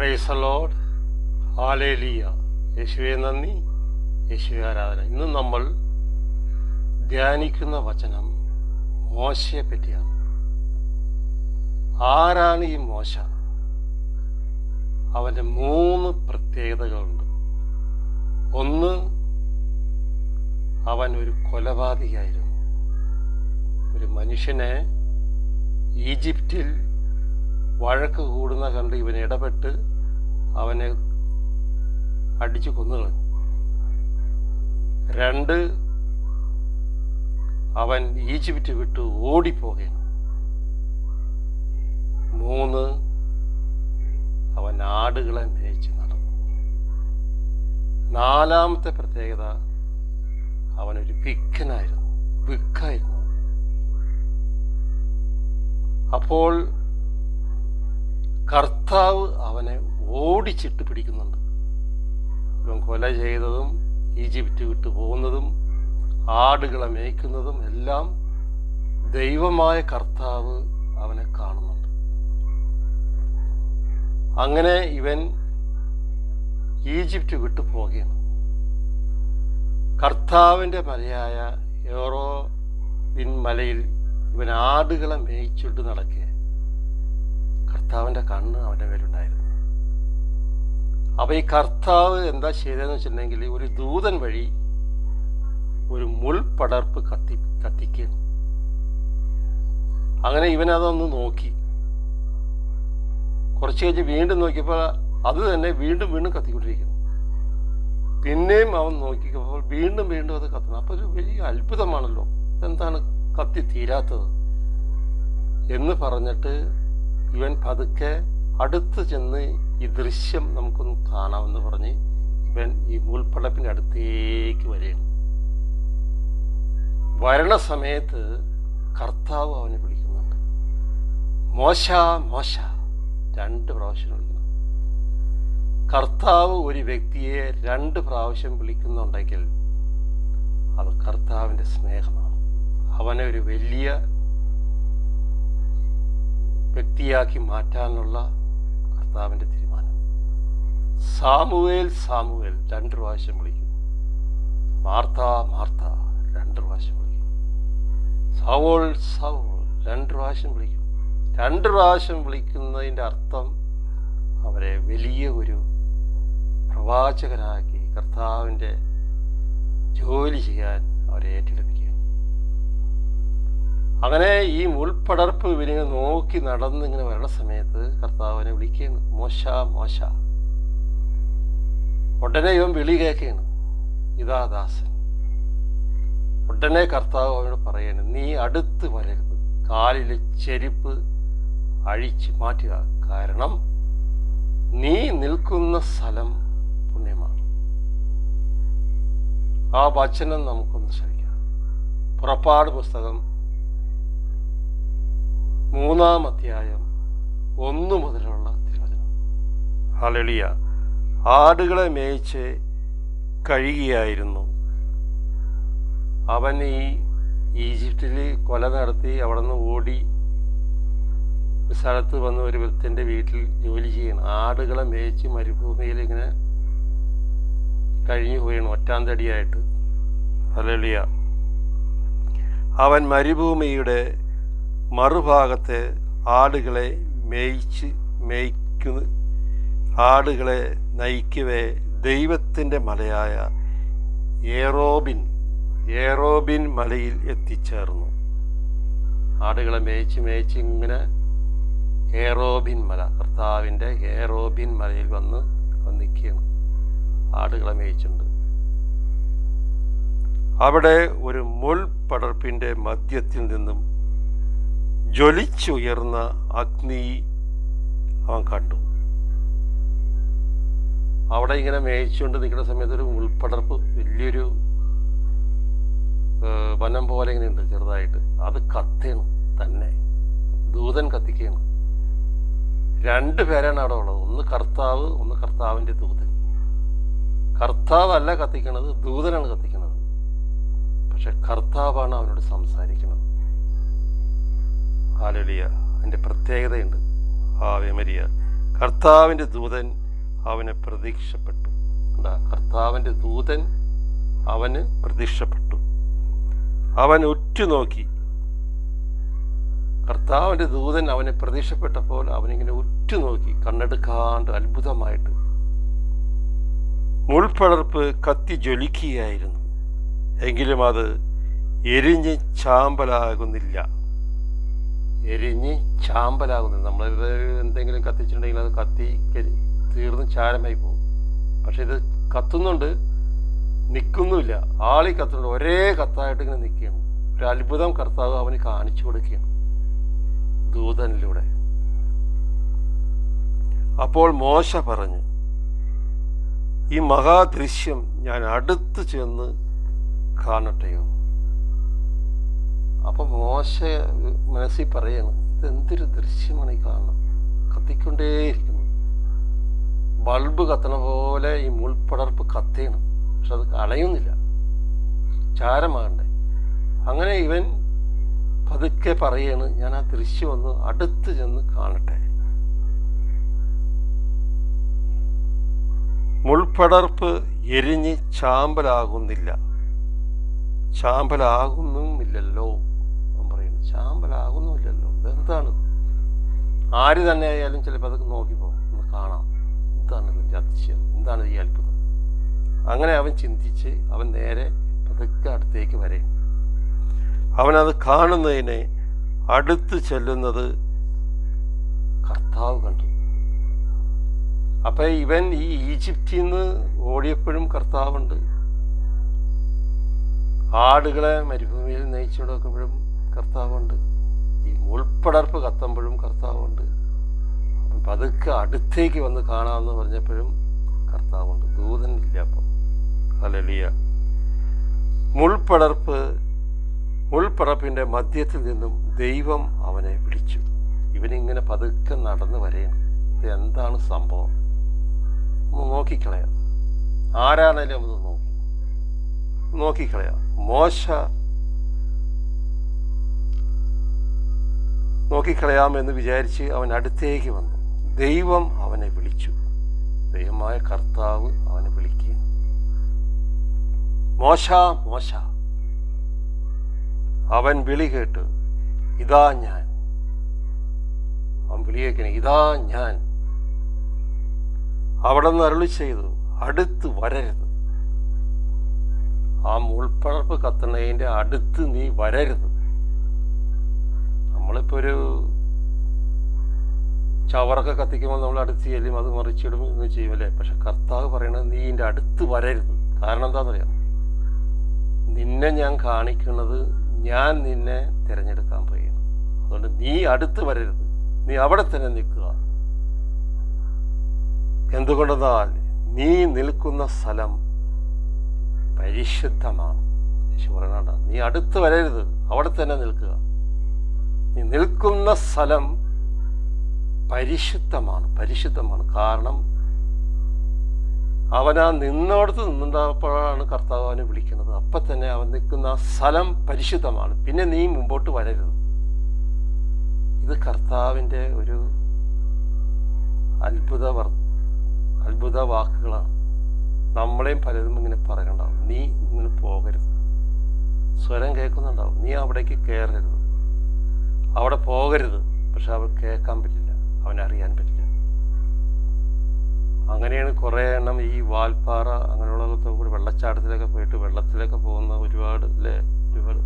Price load hallelujah യേശുവെ നന്ദി. യേശുവെ ആരാധന. ഇന്ന് നമ്മൾ ധ്യാനിക്കുന്ന വചനം മോശയെ പറ്റിയാണ് ആരാണ് ഈ മോശ? അവന്റെ മൂന്ന് പ്രത്യേകതകളുണ്ട്. ഒന്ന് അവൻ ഒരു കൊലപാതകയായിരുന്നു. ഒരു മനുഷ്യനെ ഈജിപ്തിൽ വഴക്ക് കൂടുന്ന കണ്ട് ഇവൻ ഇടപെട്ട് അവനെ അടിച്ചു കൊന്നുകളഞ്ഞു. രണ്ട് അവൻ ഈജിപ്റ്റ് വിട്ട് ഓടിപ്പോകുകയാണ് മൂന്ന് അവൻ ആടുകളെ മേയിച്ച് നടന്നു. നാലാമത്തെ പ്രത്യേകത അവനൊരു വിക്കനായിരുന്നു വിക്കായിരുന്നു അപ്പോൾ കർത്താവ് അവനെ ഓടിച്ചിട്ട് പിടിക്കുന്നുണ്ട്. ഇവൻ കൊല ചെയ്തതും ഈജിപ്റ്റ് വിട്ടു പോകുന്നതും ആടുകളെ മേയ്ക്കുന്നതും എല്ലാം ദൈവമായ കർത്താവ് അവനെ കാണുന്നുണ്ട്. അങ്ങനെ ഇവൻ ഈജിപ്റ്റ് വിട്ടു പോകുകയാണ് കർത്താവിന്റെ മലയായ ഏറോ ബിൻ മലയിൽ ഇവൻ ആടുകളെ മേയിച്ചിട്ട് നടക്കുക കർത്താവിന്റെ കണ്ണ് അവന്റെ മേലുണ്ടായിരുന്നു. അപ്പോൾ ഈ കർത്താവ് എന്താ ചെയ്തതെന്ന് വെച്ചിട്ടുണ്ടെങ്കിൽ ഒരു ദൂതൻ വഴി ഒരു മുൾപടർപ്പ് കത്തി കത്തിക്കുകയാണ്. അങ്ങനെ ഇവനതൊന്ന് നോക്കി. കുറച്ച് കഴിഞ്ഞ് വീണ്ടും നോക്കിയപ്പോൾ അത് തന്നെ വീണ്ടും വീണ്ടും കത്തിക്കൊണ്ടിരിക്കുന്നു. പിന്നെയും അവൻ നോക്കിയപ്പോൾ വീണ്ടും വീണ്ടും അത് കത്തണം. അപ്പോൾ ഒരു വലിയ അത്ഭുതമാണല്ലോ. എന്താണ് കത്തി തീരാത്തത്? എന്ന് പറഞ്ഞിട്ട് ഇവൻ പതുക്കെ അടുത്ത് ചെന്ന് ഈ ദൃശ്യം നമുക്കൊന്ന് കാണാമെന്ന് പറഞ്ഞ് ഇവൻ ഈ മുൾപ്പടപ്പിന്റെ അടുത്തേക്ക് വരികയാണ്. വരണ സമയത്ത് കർത്താവ് അവനെ വിളിക്കുന്നുണ്ട്. മോശ മോശ രണ്ട് പ്രാവശ്യം വിളിക്കുന്നു. കർത്താവ് ഒരു വ്യക്തിയെ രണ്ട് പ്രാവശ്യം വിളിക്കുന്നുണ്ടെങ്കിൽ അത് കർത്താവിന്റെ സ്നേഹമാണ്. അവനെ ഒരു വലിയ വ്യക്തിയാക്കി മാറ്റാനുള്ള കർത്താവിന്റെ സാമുവേൽ സാമുവേൽ രണ്ട് പ്രാവശ്യം വിളിക്കും. മാർത്ത മാർത്ത രണ്ട് പ്രാവശ്യം വിളിക്കും. സവോൾ സവോൾ രണ്ട് പ്രാവശ്യം വിളിക്കും. രണ്ട് പ്രാവശ്യം വിളിക്കുന്നതിന്റെ അർത്ഥം അവരെ വലിയ ഒരു പ്രവാചകരാക്കി കർത്താവിന്റെ ജോലി ചെയ്യാൻ അവരെ ഏറ്റെടുപ്പിക്കുക അങ്ങനെ ഈ മുൾപ്പടർപ്പ് ഇവരിങ്ങനെ നോക്കി നടന്നിങ്ങനെ വരണ സമയത്ത് കർത്താവിനെ വിളിക്കുകയാണ് മോശ മോശ. ഉടനെ ഇവൻ വിളി കേൾക്കുകയാണ്. ഇതാ ദാസൻ. ഉടനെ കർത്താവ് അവനോട് പറയാണ് നീ അടുത്ത് വരരുത്. കാലിലെ ചെരുപ്പ് അഴിച്ച് മാറ്റുക. കാരണം നീ നിൽക്കുന്ന സ്ഥലം പുണ്യമാണ്. ആ വചനം നമുക്കൊന്ന് ശ്രമിക്കാം. പുറപ്പാട് പുസ്തകം മൂന്നാം അധ്യായം ഒന്നു മുതലുള്ള തിരുവചനം. ഹലളിയ ആടുകളെ മേയിച്ച് കഴിയുകയായിരുന്നു അവൻ ഈ ഈജിപ്തിൽ കൊല നടത്തി അവിടെ നിന്ന് ഓടി സ്ഥലത്ത് വന്ന് ഒരു വൃത്തിന്റെ വീട്ടിൽ ജോലി ചെയ്യണം ആടുകളെ മേയിച്ച് മരുഭൂമിയിൽ ഇങ്ങനെ കഴിഞ്ഞു പോയണം ഒറ്റാന്തടിയായിട്ട്. അലളിയ അവൻ മരുഭൂമിയുടെ മറുഭാഗത്തെ ആടുകളെ മേയിച്ച് മേയ്ക്കുന്ന ആടുകളെ നയിക്കവേ ദൈവത്തിന്റെ മലയായ ഏറോബിൻ. ഏറോബിൻ മലയിൽ എത്തിച്ചേർന്നു. ആടുകളെ മേയിച്ച് മേയിച്ച് ഇങ്ങനെ ഏറോബിൻ മല കർത്താവിന്റെ ഏറോബിൻ മലയിൽ വന്ന് നിൽക്കുകയാണ്. ആടുകളെ മേയിച്ചുണ്ട് അവിടെ ഒരു മുൾപടർപ്പിന്റെ മധ്യത്തിൽ നിന്നും ജ്വലിച്ചുയർന്ന അഗ്നി അവൻ കണ്ടു. അവിടെ ഇങ്ങനെ മേയിച്ചുകൊണ്ട് നിൽക്കുന്ന സമയത്ത് ഒരു ഉൾപ്പടർപ്പ് വലിയൊരു വനം പോലെ ഇങ്ങനെ ഉണ്ട് ചെറുതായിട്ട്. അത് കത്തേണ് തന്നെ. ദൂതൻ കത്തിക്കുകയാണ്. രണ്ട് പേരാണ് അവിടെ ഉള്ളത്. ഒന്ന് കർത്താവ് ഒന്ന് കർത്താവിന്റെ ദൂതൻ. കർത്താവല്ല കത്തിക്കണത് ദൂതനാണ് കത്തിക്കണത്. പക്ഷെ കർത്താവാണ് അവനോട് സംസാരിക്കുന്നത്. ഹാലലിയ. അതിന്റെ പ്രത്യേകതയുണ്ട്. ആ മരിയ. കർത്താവിന്റെ ദൂതൻ അവനെ പ്രതീക്ഷപ്പെട്ടു. കർത്താവിന്റെ ദൂതൻ അവന് പ്രതീക്ഷപ്പെട്ടു. അവൻ ഉറ്റുനോക്കി. കർത്താവിന്റെ ദൂതൻ അവനെ പ്രതീക്ഷപ്പെട്ടപ്പോൾ അവനിങ്ങനെ ഉറ്റുനോക്കി കണ്ണെടുക്കാണ്ട് അത്ഭുതമായിട്ട് മുൾപ്പടർപ്പ് കത്തി ജ്വലിക്കുകയായിരുന്നു. എങ്കിലും അത് എരിഞ്ഞ് ചാമ്പലാകുന്നില്ല. എരിഞ്ഞ് ചാമ്പലാകുന്നില്ല. നമ്മൾ എന്തെങ്കിലും കത്തിച്ചിട്ടുണ്ടെങ്കിൽ അത് കത്തി തീർന്ന് ചാരമായി പോകും. പക്ഷെ ഇത് കത്തുന്നുണ്ട് നിൽക്കുന്നുമില്ല. ആളി കത്തുന്നുണ്ട് ഒരേ കത്തായിട്ട് ഇങ്ങനെ നിൽക്കുകയാണ്. ഒരു അത്ഭുതം കർത്താവ് അവന് കാണിച്ചു കൊടുക്കുകയാണ് ദൂതനിലൂടെ. അപ്പോൾ മോശ പറഞ്ഞു ഈ മഹാദൃശ്യം ഞാൻ അടുത്ത് ചെന്ന് കാണട്ടെയോ? അപ്പൊ മോശ മനസ്സിൽ പറയാണ് ഇതെന്തൊരു ദൃശ്യമാണ് ഈ കാണണം കത്തിക്കൊണ്ടേയിരിക്കുന്നു. ബൾബ് കത്തണ പോലെ ഈ മുൾപ്പടർപ്പ് കത്തേണം. പക്ഷെ അത് കളയുന്നില്ല ചാരമാകണ്ടേ അങ്ങനെ ഇവൻ പതുക്കെ പറയാണ് ഞാൻ ആ ദൃശ്യം ഒന്ന് അടുത്ത് ചെന്ന് കാണട്ടെ. മുൾപ്പടർപ്പ് എരിഞ്ഞ് ചാമ്പലാകുന്നില്ല. ചാമ്പലാകുന്നുമില്ലല്ലോ പറയുന്നു ചാമ്പലാകുന്നുമില്ലല്ലോ. ഇതെന്താണ്? ആര് തന്നെ ആയാലും ചിലപ്പോൾ അതൊക്കെ നോക്കിപ്പോ ഒന്ന് കാണാം. എന്താണ് ഇതിന്റെ അതിശയം? എന്താണ് ഈ അത്ഭുതം അങ്ങനെ അവൻ ചിന്തിച്ച് അവൻ നേരെ പതുക്കെ അടുത്തേക്ക് വരെ. അവനത് കാണുന്നതിനെ അടുത്ത് ചെല്ലുന്നത് കർത്താവ് കണ്ടു. അപ്പൊ ഇവൻ ഈ ഈജിപ്തിൽ നിന്ന് ഓടിയപ്പോഴും കർത്താവുണ്ട്. ആടുകളെ മരുഭൂമിയിൽ നയിച്ചു കൊടുക്കുമ്പോഴും കർത്താവുണ്ട്. ഈ മുൾപ്പടർപ്പ് കത്തുമ്പോഴും കർത്താവുണ്ട്. പതുക്കെ അടുത്തേക്ക് വന്ന് കാണാമെന്ന് പറഞ്ഞപ്പോഴും കർത്താവുണ്ട്. ദൂതൻ ഇല്ല അപ്പം. ഹലലിയ മുൾപ്പടർപ്പ് മുൾപ്പടർപ്പിന്റെ മധ്യത്തിൽ നിന്നും ദൈവം അവനെ വിളിച്ചു. ഇവനിങ്ങനെ പതുക്കെ നടന്ന് വരെയാണ് ഇത് എന്താണ് സംഭവം? ഒന്ന് നോക്കിക്കളയാം. ആരാണേലും ഒന്ന് നോക്കി. നോക്കിക്കളയാം. മോശ നോക്കിക്കളയാമെന്ന് വിചാരിച്ച് അവൻ അടുത്തേക്ക് വന്നു. ദൈവം അവനെ വിളിച്ചു. ദൈവമായ കർത്താവ് അവനെ വിളിക്കുകയും മോശ മോശ. അവൻ വിളി കേട്ട് ഇതാ ഞാൻ. അവൻ വിളി കേൾക്കണേ ഇതാ ഞാൻ. അവിടെ നിന്ന് അരുളി ചെയ്തു അടുത്ത് വരരുത്. ആ മുൾപ്പടർപ്പ് കത്തണതിന്റെ അടുത്ത് നീ വരരുത്. നമ്മളിപ്പോൾ ഒരു ചവറൊക്കെ കത്തിക്കുമ്പോൾ നമ്മൾ അടുത്ത് ചെല്ലും അത് മറിച്ചിടും എന്ന് ചെയ്യും അല്ലേ? പക്ഷെ കർത്താവ് പറയണത് നീ എന്റെ അടുത്ത് വരരുത്. കാരണം എന്താണെന്നറിയാം? നിന്നെ ഞാൻ കാണിക്കുന്നത് ഞാൻ നിന്നെ തിരഞ്ഞെടുക്കാൻ പോവുകയാണ്. അതുകൊണ്ട് നീ അടുത്ത് വരരുത്. നീ അവിടെ തന്നെ നിൽക്കുക. എന്തുകൊണ്ടെന്നാൽ നീ നിൽക്കുന്ന സ്ഥലം പരിശുദ്ധമാണ്. യേശു പറയണ നീ അടുത്ത് വരരുത്. അവിടെ തന്നെ നിൽക്കുക. നീ നിൽക്കുന്ന സ്ഥലം പരിശുദ്ധമാണ് പരിശുദ്ധമാണ്. കാരണം അവൻ ആ നിന്നോടത്ത് നിന്നുണ്ടാകുമ്പോഴാണ് കർത്താവ് അവനെ വിളിക്കുന്നത്. അപ്പം തന്നെ അവൻ നിൽക്കുന്ന സ്ഥലം പരിശുദ്ധമാണ്. പിന്നെ നീ മുമ്പോട്ട് വരരുത്. ഇത് കർത്താവിന്റെ ഒരു അത്ഭുത അത്ഭുത വാക്കുകളാണ്. നമ്മളെയും പലരും ഇങ്ങനെ പറയണ്ടാവും. നീ ഇങ്ങനെ പോകരുത്. സ്വരം കേൾക്കുന്നുണ്ടാവും. നീ അവിടേക്ക് കയറരുത്. അവിടെ പോകരുത്. പക്ഷെ അവർ കേൾക്കാൻ പറ്റില്ല. അവനറിയാൻ പറ്റില്ല. അങ്ങനെയാണ് കുറേ എണ്ണം ഈ വാൽപ്പാറ അങ്ങനെയുള്ളതൊക്കെ കൂടി വെള്ളച്ചാട്ടത്തിലൊക്കെ പോയിട്ട് വെള്ളത്തിലൊക്കെ പോകുന്ന ഒരുപാട് അല്ലേ ഒരുപാട്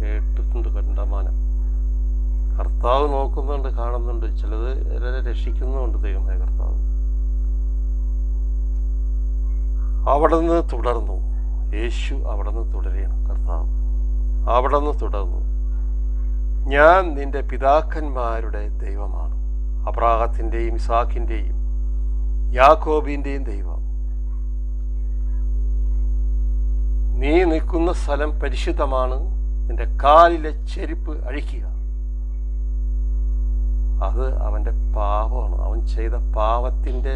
കേട്ടിട്ടുണ്ട് കണ്ടമാനം. കർത്താവ് നോക്കുന്നുണ്ട് കാണുന്നുണ്ട്. ചിലത് എല്ലാവരെ രക്ഷിക്കുന്നുമുണ്ട് ദൈവമായ കർത്താവ്. അവിടെ നിന്ന് തുടർന്നു. യേശു അവിടെ നിന്ന് തുടരുകയാണ് കർത്താവ്. അവിടെ നിന്ന് തുടർന്നു. ഞാൻ നിന്റെ പിതാക്കന്മാരുടെ ദൈവമാണ്. അബ്രാഹത്തിന്റെയും ഇസാഖിന്റെയും യാക്കോബിന്റെയും ദൈവം. നീ നിൽക്കുന്ന സ്ഥലം പരിശുദ്ധമാണ്. നിന്റെ കാലിലെ ചെരുപ്പ് അഴിക്കുക. അത് അവന്റെ പാപമാണ്. അവൻ ചെയ്ത പാപത്തിന്റെ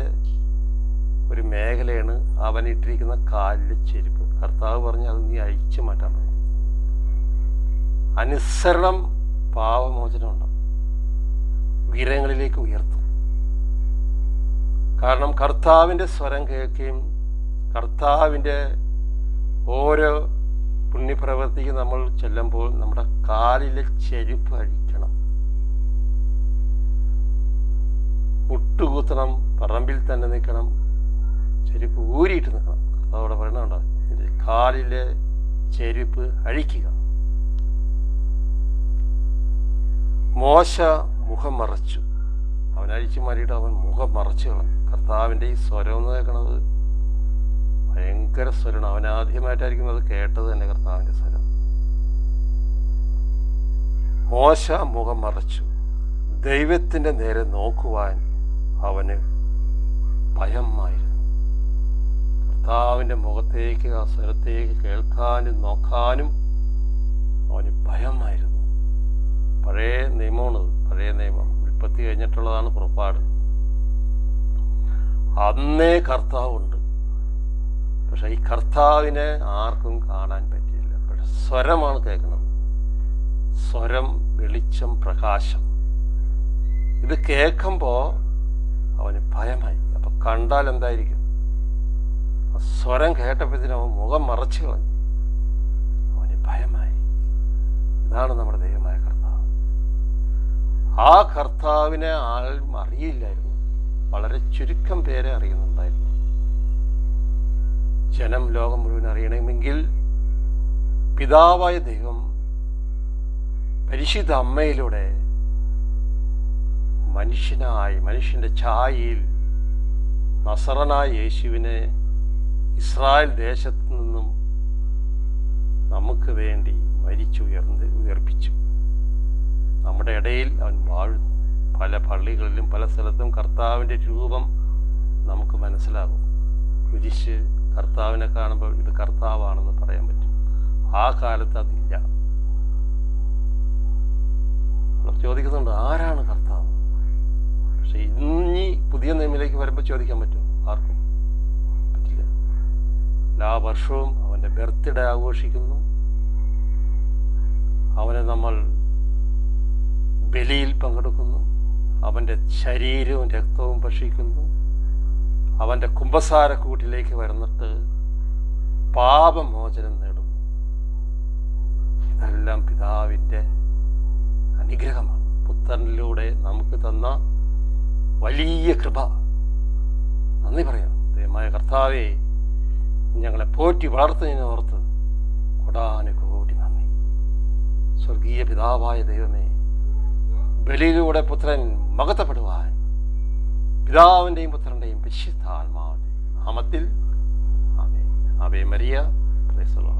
ഒരു മേഖലയാണ് അവനിട്ടിരിക്കുന്ന കാലിലെ ചെരുപ്പ്. കർത്താവ് പറഞ്ഞ് അത് നീ അഴിച്ചു മാറ്റാൻ അനുസരണം പാപമോചനം ഉയരങ്ങളിലേക്ക് ഉയർത്തും. കാരണം കർത്താവിന്റെ സ്വരം കേൾക്കുകയും കർത്താവിന്റെ ഓരോ പുണ്യപ്രവൃത്തിക്ക് നമ്മൾ ചെല്ലുമ്പോൾ നമ്മുടെ കാലിലെ ചെരുപ്പ് അഴിക്കണം. മുട്ടുകൂത്തണം പറമ്പിൽ തന്നെ നിൽക്കണം ചെരുപ്പ് ഊരിയിട്ട് നിൽക്കണം. കർത്താവോടെ പറയണുണ്ട് കാലിലെ ചെരുപ്പ് അഴിക്കുക. മോശ മുഖം മറച്ചു. അവൻ അഴിച്ചു മാറിയിട്ട് അവൻ മുഖം മറച്ചു കർത്താവിന്റെ ഈ സ്വരം എന്ന് കേൾക്കണത് ഭയങ്കര സ്വരമാണ്. അവൻ ആദ്യമായിട്ടായിരിക്കും അത് കേട്ടത് തന്നെ കർത്താവിന്റെ സ്വരം. മോശ മുഖം മറച്ചു. ദൈവത്തിന്റെ നേരെ നോക്കുവാൻ അവന് ഭയമായിരുന്നു. കർത്താവിന്റെ മുഖത്തേക്ക് ആ സ്വരത്തേക്ക് കേൾക്കാനും നോക്കാനും അവന് ഭയമായിരുന്നു. പഴയ നിയമമാണ് പഴയ നിയമം. ഉൽപ്പത്തി കഴിഞ്ഞിട്ടുള്ളതാണ് പുറപ്പാട്. അന്നേ കർത്താവുണ്ട് പക്ഷെ ഈ കർത്താവിനെ ആർക്കും കാണാൻ പറ്റിയില്ല. പക്ഷെ സ്വരമാണ് കേൾക്കുന്നത്. സ്വരം വെളിച്ചം പ്രകാശം. ഇത് കേൾക്കുമ്പോൾ അവന് ഭയമായി. അപ്പം കണ്ടാൽ എന്തായിരിക്കും? സ്വരം കേട്ടപ്പോഴത്തേനും അവൻ മുഖം മറച്ചു കളഞ്ഞു. അവന് ഭയമായി. ഇതാണ് നമ്മുടെ കർത്താവ് ആ കർത്താവിനെ ആരും അറിയില്ലായിരുന്നു. വളരെ ചുരുക്കം പേരെ അറിയുന്നുണ്ടായിരുന്നു. ജനം ലോകം മുഴുവൻ അറിയണമെങ്കിൽ പിതാവായ ദൈവം പരിശുദ്ധ അമ്മയിലൂടെ മനുഷ്യനായി മനുഷ്യന്റെ ഛായയിൽ നസറനായ യേശുവിനെ ഇസ്രായേൽ ദേശത്തു നിന്നും നമുക്ക് വേണ്ടി മരിച്ചുയർന്ന് ഉയർപ്പിച്ചു. നമ്മുടെ ഇടയിൽ അവൻ വാഴുന്നു പല പള്ളികളിലും പല സ്ഥലത്തും കർത്താവിന്റെ രൂപം നമുക്ക് മനസ്സിലാകും. കുരിശ് കർത്താവിനെ കാണുമ്പോൾ ഇത് കർത്താവാണെന്ന് പറയാൻ പറ്റും. ആ കാലത്ത് അതില്ല. ചോദിക്കുന്നുണ്ട് ആരാണ് കർത്താവ്? പക്ഷെ ഇനി പുതിയ നിയമത്തിലേക്ക് വരുമ്പോൾ ചോദിക്കാൻ പറ്റും ആർക്കും പറ്റില്ല. എല്ലാ വർഷവും അവന്റെ ബർത്ത്ഡേ ആഘോഷിക്കുന്നു. അവനെ നമ്മൾ ബലിയിൽ പങ്കെടുക്കുന്നു. അവന്റെ ശരീരവും രക്തവും ഭക്ഷിക്കുന്നു. അവന്റെ കുംഭസാരക്കൂട്ടിലേക്ക് വരുന്നിട്ട് പാപമോചനം നേടുന്നു. ഇതെല്ലാം പിതാവിന്റെ അനുഗ്രഹമാണ്. പുത്രനിലൂടെ നമുക്ക് തന്ന വലിയ കൃപ. നന്ദി പറയാം. ദയമായ കർത്താവെ ഞങ്ങളെ പോറ്റി വളർത്തുന്നതിനെ ഓർത്ത് കൊടാനുകൂടി നന്ദി. സ്വർഗീയ പിതാവായ ദൈവമേ ബലിയിലൂടെ പുത്രൻ മകത്തപ്പെടുവാൻ പിതാവിൻ്റെയും പുത്രൻ്റെയും പരിശുദ്ധാത്മാവിൻ്റെ നാമത്തിൽ ആമേ ആവേ മരിയ പ്രൈസലോ